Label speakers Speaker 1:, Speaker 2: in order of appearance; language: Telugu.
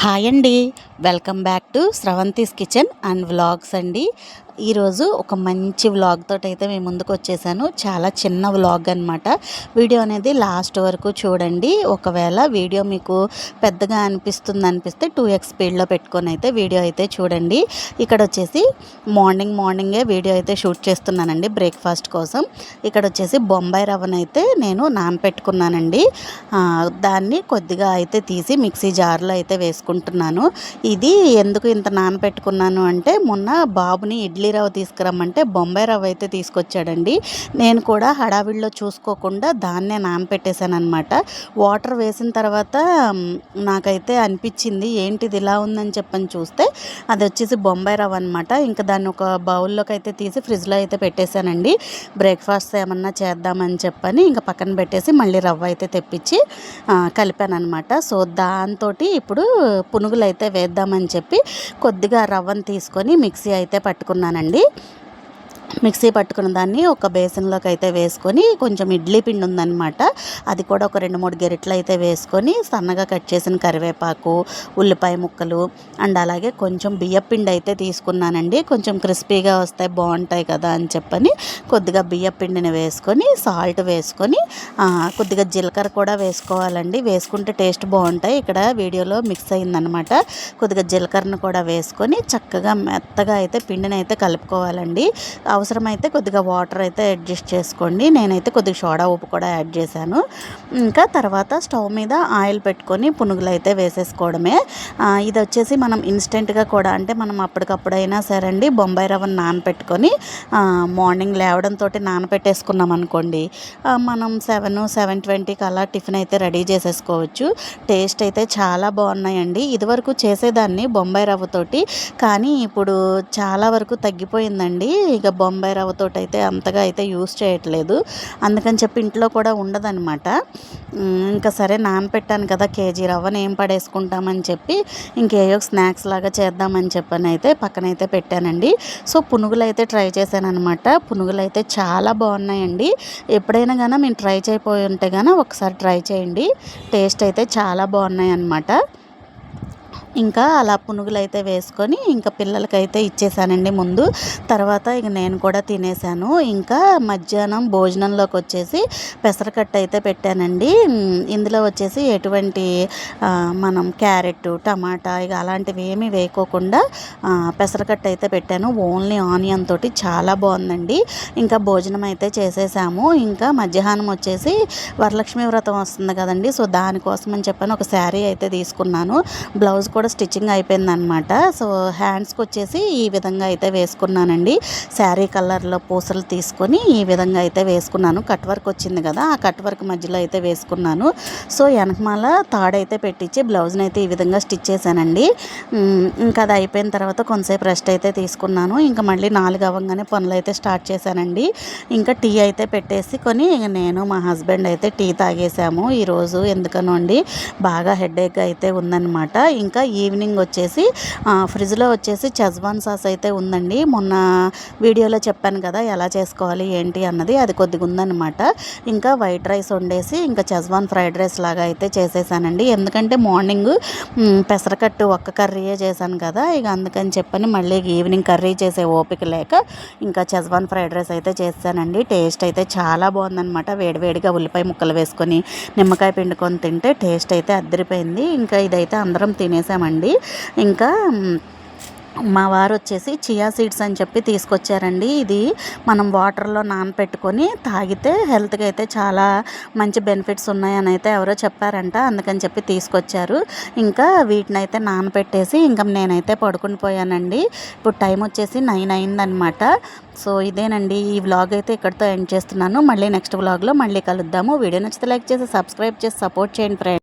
Speaker 1: హాయ్ అండి welcome back to Sravanthi's kitchen and vlogs అండి. ఈరోజు ఒక మంచి వ్లాగ్ తోటి అయితే మేము ముందుకు వచ్చేసాను. చాలా చిన్న వ్లాగ్ అనమాట వీడియో అనేది లాస్ట్ వరకు చూడండి. ఒకవేళ వీడియో మీకు పెద్దగా అనిపిస్తుంది అనిపిస్తే టూ ఎక్స్ స్పీడ్లో పెట్టుకొని అయితే వీడియో అయితే చూడండి. ఇక్కడ వచ్చేసి మార్నింగ్ మార్నింగే వీడియో అయితే షూట్ చేస్తున్నానండి బ్రేక్ఫాస్ట్ కోసం. ఇక్కడ వచ్చేసి బొంబాయి రవ్వను అయితే నేను నానపెట్టుకున్నానండి దాన్ని కొద్దిగా అయితే తీసి మిక్సీ జార్లో అయితే వేసుకుంటున్నాను. ఇది ఎందుకు ఇంత నానపెట్టుకున్నాను అంటే మొన్న బాబుని ఇడ్లీ రవ్వ తీసుకురమ్మంటే బొంబాయి రవ్వ అయితే తీసుకొచ్చాడండి. నేను కూడా హడావిడిలో చూసుకోకుండా దాన్నే నానపెట్టేశాను అనమాట వాటర్ వేసిన తర్వాత నాకైతే అనిపించింది ఏంటిది ఇలా ఉందని చెప్పని చూస్తే అది వచ్చేసి బొంబాయి రవ్వ అనమాట ఇంకా దాన్ని ఒక బౌల్లోకి అయితే తీసి ఫ్రిడ్జ్లో అయితే పెట్టేశానండి. బ్రేక్ఫాస్ట్ ఏమన్నా చేద్దామని చెప్పని ఇంకా పక్కన పెట్టేసి మళ్ళీ రవ్వ అయితే తెప్పించి కలిపాను అనమాట సో దాంతో ఇప్పుడు పునుగులు అయితే వేద్దాం చేద్దామని చెప్పి కొద్దిగా రవ్వను తీసుకొని మిక్సీ అయితే పట్టుకున్నానండి. మిక్సీ పట్టుకున్న దాన్ని ఒక బేసన్లోకి అయితే వేసుకొని కొంచెం ఇడ్లీ పిండి ఉందన్నమాట. అది కూడా ఒక రెండు మూడు గెరిట్లు అయితే వేసుకొని సన్నగా కట్ చేసిన కరివేపాకు ఉల్లిపాయ ముక్కలు అండ్ అలాగే కొంచెం బియ్య పిండి అయితే తీసుకున్నానండి. కొంచెం క్రిస్పీగా వస్తాయి బాగుంటాయి కదా అని చెప్పని కొద్దిగా బియ్య పిండిని వేసుకొని సాల్ట్ వేసుకొని కొద్దిగా జీలకర్ర కూడా వేసుకోవాలండి. వేసుకుంటే టేస్ట్ బాగుంటాయి. ఇక్కడ వీడియోలో మిక్స్ అయిందనమాట కొద్దిగా జీలకర్రను కూడా వేసుకొని చక్కగా మెత్తగా అయితే పిండిని అయితే కలుపుకోవాలండి. అవసరమైతే కొద్దిగా వాటర్ అయితే అడ్జస్ట్ చేసుకోండి. నేనైతే కొద్దిగా సోడా ఉప్పు కూడా యాడ్ చేశాను. ఇంకా తర్వాత స్టవ్ మీద ఆయిల్ పెట్టుకొని పునుగులు అయితే వేసేసుకోవడమే. ఇది వచ్చేసి మనం ఇన్స్టెంట్గా కూడా అంటే మనం అప్పటికప్పుడైనా సరే అండి బొంబాయి రవ్వను నానపెట్టుకొని మార్నింగ్ లేవడంతో నానపెట్టేసుకున్నాం అనుకోండి మనం సెవెన్ సెవెన్ ట్వంటీకి అలా టిఫిన్ అయితే రెడీ చేసేసుకోవచ్చు. టేస్ట్ అయితే చాలా బాగున్నాయండి. ఇదివరకు చేసేదాన్ని బొంబాయి రవ్వతోటి కానీ ఇప్పుడు చాలా వరకు తగ్గిపోయిందండి. ఇక బొంబాయి రవ్వతోటి అయితే అంతగా అయితే యూస్ చేయట్లేదు. అందుకని చెప్పి ఇంట్లో కూడా ఉండదన్నమాట. ఇంకా సరే నానపెట్టాను కదా కేజీ రవ్వను ఏం పడేసుకుంటామని చెప్పి ఇంకేయో స్నాక్స్ లాగా చేద్దామని చెప్పని అయితే పక్కనైతే పెట్టానండి. సో పునుగులు అయితే ట్రై చేశాను అనమాట పునుగులు అయితే చాలా బాగున్నాయండి. ఎప్పుడైనా కానీ మేము ట్రై చేయపోయి ఉంటే కానీ ఒకసారి ట్రై చేయండి. టేస్ట్ అయితే చాలా బాగున్నాయి అన్నమాట ఇంకా అలా పునుగులు అయితే వేసుకొని ఇంకా పిల్లలకైతే ఇచ్చేసానండి ముందు. తర్వాత ఇక నేను కూడా తినేసాను. ఇంకా మధ్యాహ్నం భోజనంలోకి వచ్చేసి పెసరకట్ట అయితే పెట్టానండి. ఇందులో వచ్చేసి ఎటువంటి మనం క్యారెట్ టమాటా ఇక అలాంటివి ఏమీ వేయకోకుండా పెసరకట్ట అయితే పెట్టాను. ఓన్లీ ఆనియన్ తోటి చాలా బాగుందండి. ఇంకా భోజనం అయితే చేసేసాము. ఇంకా మధ్యాహ్నం వచ్చేసి వరలక్ష్మి వ్రతం వస్తుంది కదండి. సో దానికోసం అని చెప్పని ఒక శారీ అయితే తీసుకున్నాను. బ్లౌజ్ కూడా కూడా స్టిచ్చింగ్ అయిపోయిందనమాట సో హ్యాండ్స్కి వచ్చేసి ఈ విధంగా అయితే వేసుకున్నానండి. శారీ కలర్లో పూసలు తీసుకొని ఈ విధంగా అయితే వేసుకున్నాను. కట్ వర్క్ వచ్చింది కదా ఆ కట్ వర్క్ మధ్యలో అయితే వేసుకున్నాను. సో వెనకమాల తాడైతే పెట్టించి బ్లౌజ్ని అయితే ఈ విధంగా స్టిచ్ చేశానండి. ఇంకా అది అయిపోయిన తర్వాత కొంతసేపు రెస్ట్ అయితే తీసుకున్నాను. ఇంకా మళ్ళీ నాలుగు అవ్వగానే పనులు అయితే స్టార్ట్ చేశానండి. ఇంకా టీ అయితే పెట్టేసి కొని నేను మా హస్బెండ్ అయితే టీ తాగేసాము. ఈరోజు ఎందుకనో అండి బాగా హెడేక్ అయితే ఉందన్నమాట. ఇంకా ఈవినింగ్ వచ్చేసి ఫ్రిడ్జ్లో వచ్చేసి చెజ్వాన్ సాస్ అయితే ఉందండి. మొన్న వీడియోలో చెప్పాను కదా ఎలా చేసుకోవాలి ఏంటి అన్నది అది కొద్దిగా ఉందన్నమాట. ఇంకా వైట్ రైస్ వండేసి ఇంకా చెజ్వాన్ ఫ్రైడ్ రైస్ లాగా అయితే చేసేసానండి. ఎందుకంటే మార్నింగ్ పెసరకట్టు ఒక్క కర్రీయే చేశాను కదా ఇక అందుకని చెప్పని మళ్ళీ ఈవినింగ్ కర్రీ చేసే ఓపిక లేక ఇంకా చెజ్వాన్ ఫ్రైడ్ రైస్ అయితే చేశానండి టేస్ట్ అయితే చాలా బాగుందన్నమాట. వేడివేడిగా ఉల్లిపాయ ముక్కలు వేసుకొని నిమ్మకాయ పిండుకొని తింటే టేస్ట్ అయితే అద్దరిపోయింది. ఇంకా ఇదైతే అందరం తినేసాం చేసామండి ఇంకా మా వారు వచ్చేసి చియా సీడ్స్ అని చెప్పి తీసుకొచ్చారండి. ఇది మనం వాటర్లో నానపెట్టుకొని తాగితే హెల్త్కి అయితే చాలా మంచి బెనిఫిట్స్ ఉన్నాయని అయితే ఎవరో చెప్పారంట. అందుకని చెప్పి తీసుకొచ్చారు. ఇంకా వీటిని అయితే నానపెట్టేసి ఇంకా నేనైతే పడుకుని పోయానండి. ఇప్పుడు టైం వచ్చేసి నైన్ అయిందనమాట. సో ఇదేనండి ఈ వ్లాగ్ అయితే ఇక్కడితో ఎండ్ చేస్తున్నాను. మళ్ళీ నెక్స్ట్ వ్లాగ్లో మళ్ళీ కలుద్దాము. వీడియో నచ్చితే లైక్ చేసి సబ్స్క్రైబ్ చేసి సపోర్ట్ చేయండి ఫ్రెండ్స్